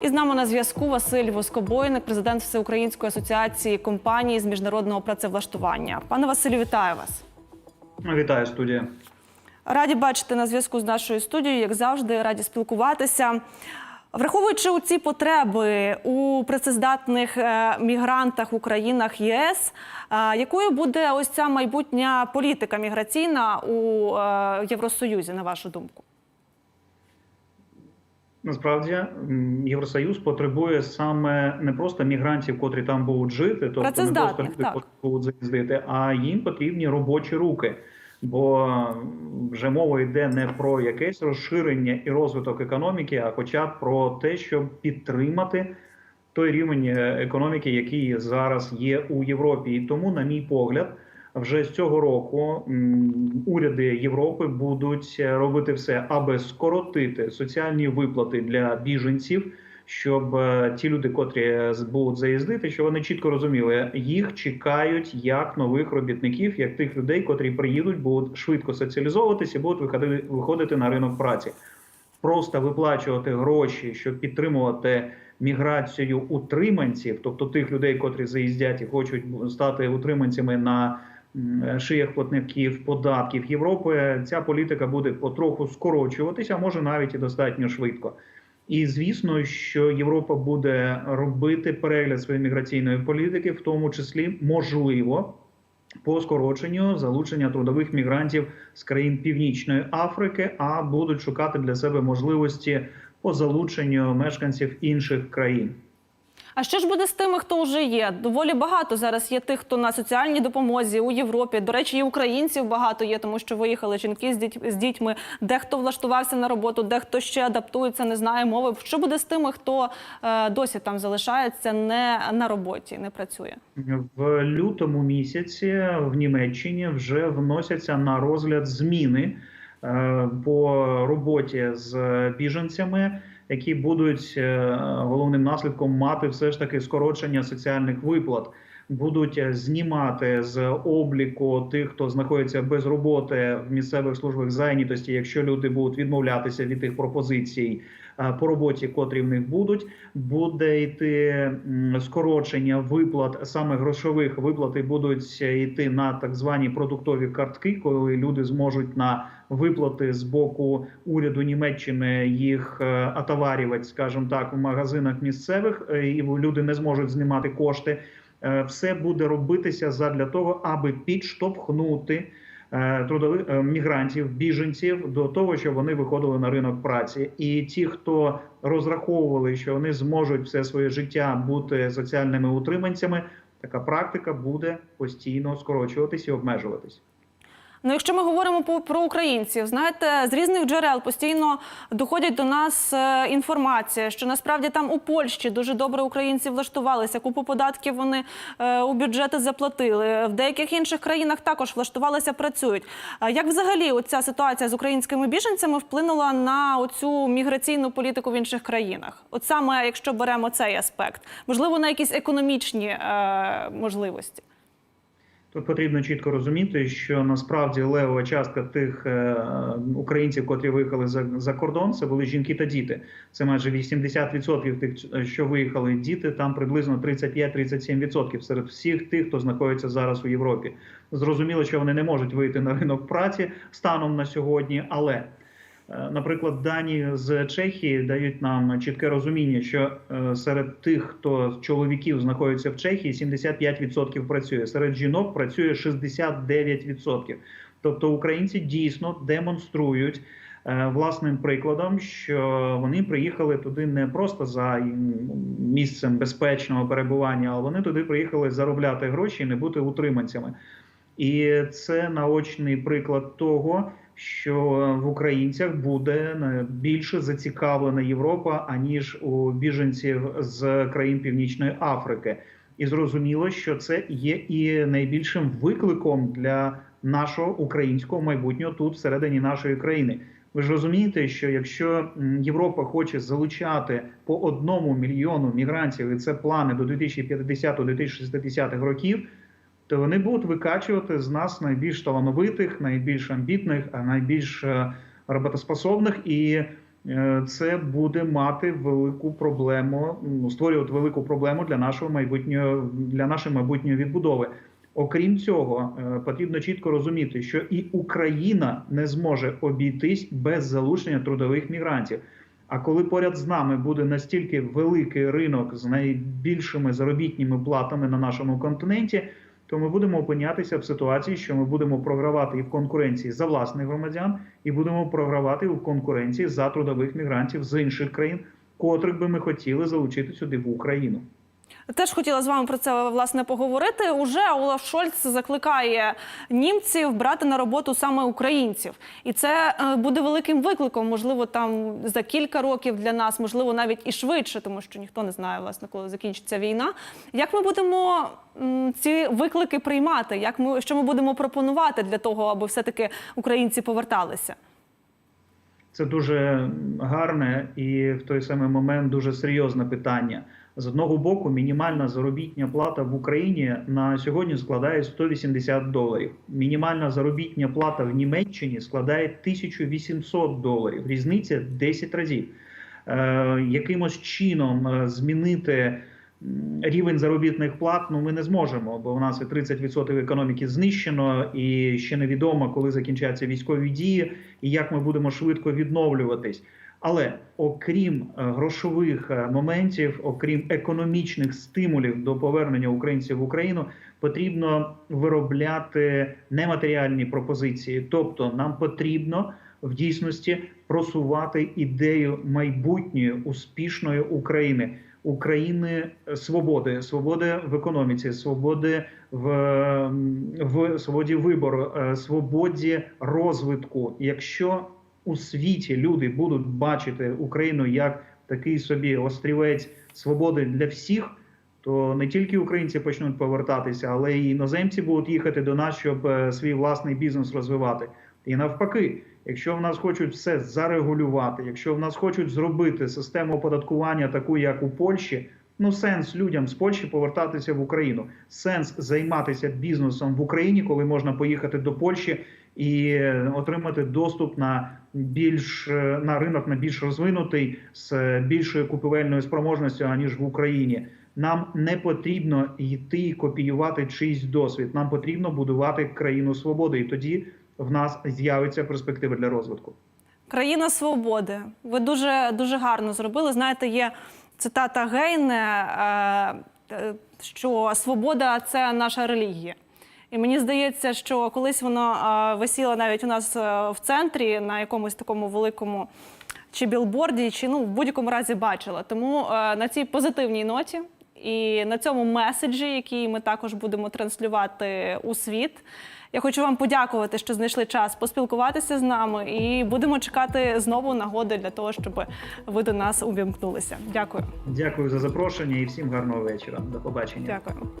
І з нами на зв'язку Василь Воскобойник, президент Всеукраїнської асоціації компаній з міжнародного працевлаштування. Пане Василю, вітаю вас. Вітаю студія. Раді бачити на зв'язку з нашою студією, як завжди, раді спілкуватися. Враховуючи у ці потреби у працездатних е, мігрантах у країнах єС, е, якою буде ось ця майбутня політика міграційна у е, Євросоюзі, на вашу думку? Насправді Євросоюз потребує саме не просто мігрантів, котрі там будуть жити, тобто не просто люди, так. котрі будуть заїздити, а їм потрібні робочі руки. Бо вже мова йде не про якесь розширення і розвиток економіки, а хоча б про те, щоб підтримати той рівень е, економіки, який зараз є у Європі. І тому, на мій погляд, вже з цього року уряди Європи будуть робити все, аби скоротити соціальні виплати для біженців, щоб е, ті люди, котрі будуть заїздити, щоб вони чітко розуміли, їх чекають як нових робітників, як тих людей, котрі приїдуть, будуть швидко соціалізовуватися і будуть виходити, на ринок праці. Просто виплачувати гроші, щоб підтримувати міграцію утриманців, тобто тих людей, котрі заїздять і хочуть стати утриманцями на шиях платників податків Європи. Ця політика буде потроху скорочуватися, а може навіть і достатньо швидко. І звісно, що Європа буде робити перегляд своєї міграційної політики, в тому числі можливо по скороченню залучення трудових мігрантів з країн Північної Африки, а будуть шукати для себе можливості по залученню мешканців інших країн. А що ж буде з тими, хто вже є? Доволі багато зараз є тих, хто на соціальній допомозі у Європі. До речі, і українців багато є, тому що виїхали жінки з, дітьми. Дехто влаштувався на роботу, дехто ще адаптується, не знає мови. Що буде з тими, хто е, досі там залишається, не на роботі, не працює? В лютому місяці в Німеччині вже вносяться на розгляд зміни е, по роботі з біженцями, які будуть е, головним наслідком мати все ж таки скорочення соціальних виплат. Будуть е, знімати з обліку тих, хто знаходиться без роботи в місцевих службах зайнятості, якщо люди будуть відмовлятися від тих пропозицій е, по роботі, котрі в них будуть, буде йти скорочення виплат, саме грошових виплати будуть йти на так звані продуктові картки, коли люди зможуть на виплати з боку уряду Німеччини їх е, отоварювати, скажімо так, в магазинах місцевих, е, і люди не зможуть знімати кошти. Е, Все буде робитися задля того, аби підштовхнути е, трудових е, мігрантів, біженців до того, щоб вони виходили на ринок праці. І ті, хто розраховували, що вони зможуть все своє життя бути соціальними утриманцями, така практика буде постійно скорочуватись і обмежуватись. Ну, якщо ми говоримо про українців, знаєте, з різних джерел постійно доходять до нас е, інформація, що насправді там у Польщі дуже добре українці влаштувалися, купу податків вони е, у бюджети заплатили. В деяких інших країнах також влаштувалися, працюють. Як взагалі оця ситуація з українськими біженцями вплинула на оцю міграційну політику в інших країнах? От саме якщо беремо цей аспект, можливо, на якісь економічні е, можливості. Потрібно чітко розуміти, що насправді левова частка тих е, українців, котрі виїхали за, за кордон, це були жінки та діти. Це майже 80% тих, е, що виїхали діти, там приблизно 35-37% серед всіх тих, хто знаходиться зараз у Європі. Зрозуміло, що вони не можуть вийти на ринок праці станом на сьогодні, але Наприклад, дані з Чехії дають нам чітке розуміння, що е, серед тих, хто чоловіків знаходиться в Чехії, 75% працює. Серед жінок працює 69%. Тобто українці дійсно демонструють е, власним прикладом, що вони приїхали туди не просто за місцем безпечного перебування, а вони туди приїхали заробляти гроші і не бути утриманцями. І це наочний приклад того, що в українцях буде більше зацікавлена Європа аніж у біженців з країн Північної Африки. І зрозуміло, що це є і найбільшим викликом для нашого українського майбутнього тут всередині нашої країни. Ви ж розумієте, що якщо Європа хоче залучати по одному мільйону мігрантів, і це плани до 2050-2060 років, то вони будуть викачувати з нас найбільш талановитих, найбільш амбітних, а найбільш е, роботоспособних. І е, це буде мати велику проблему, ну, створювати велику проблему для нашого майбутнього для нашої майбутньої відбудови. Окрім цього, е, потрібно чітко розуміти, що і Україна не зможе обійтись без залучення трудових мігрантів. А коли поряд з нами буде настільки великий ринок з найбільшими заробітніми платами на нашому континенті, то ми будемо опинятися в ситуації, що ми будемо програвати і в конкуренції за власних громадян, і будемо програвати в конкуренції за трудових мігрантів з інших країн, котрих би ми хотіли залучити сюди в Україну. Теж хотіла з вами про це власне поговорити. Уже Олаф Шольц закликає німців брати на роботу саме українців, і це е, буде великим викликом. Можливо, там за кілька років для нас, можливо, навіть і швидше, тому що ніхто не знає, власне, коли закінчиться війна. Як ми будемо ці виклики приймати? Як ми що ми будемо пропонувати для того, аби все таки українці поверталися? Це дуже гарне і в той самий момент дуже серйозне питання. З одного боку, мінімальна заробітня плата в Україні на сьогодні складає 180 доларів. Мінімальна заробітня плата в Німеччині складає 1800 доларів. Різниця 10 разів. Е, якимось чином е, змінити рівень заробітних плат ну ми не зможемо, бо у нас і 30% економіки знищено, і ще невідомо, коли закінчаться військові дії, і як ми будемо швидко відновлюватись. Але окрім е, грошових е, моментів, окрім економічних стимулів до повернення українців в Україну, потрібно виробляти нематеріальні пропозиції. Тобто, нам потрібно в дійсності просувати ідею майбутньої успішної України. України свободи, свободи в економіці, свободи в, в свободі вибору, е, свободі розвитку. Якщо у світі люди будуть бачити Україну як такий собі острівець свободи для всіх, то не тільки українці почнуть повертатися, але й іноземці будуть їхати до нас, щоб е, свій власний бізнес розвивати. І навпаки, якщо в нас хочуть все зарегулювати, якщо в нас хочуть зробити систему оподаткування таку, як у Польщі. Ну, сенс людям з Польщі повертатися в Україну. Сенс займатися бізнесом в Україні, коли можна поїхати до Польщі і е, отримати доступ на більш е, на ринок на більш розвинутий з е, більшою купівельною спроможністю аніж в Україні. Нам не потрібно йти і копіювати чийсь досвід. Нам потрібно будувати країну свободи, і тоді в нас з'явиться перспектива для розвитку. Країна свободи. Ви дуже дуже гарно зробили. Знаєте, є цитата Гейне, е, що свобода це наша релігія. І мені здається, що колись воно висіло навіть у нас е, в центрі на якомусь такому великому чи білборді, чи ну в будь-якому разі бачила. Тому е, на цій позитивній ноті і на цьому меседжі, який ми також будемо транслювати у світ. Я хочу вам подякувати, що знайшли час поспілкуватися з нами, і будемо чекати знову нагоди для того, щоб ви до нас увімкнулися. Дякую. Дякую за запрошення і всім гарного вечора. До побачення. Дякую.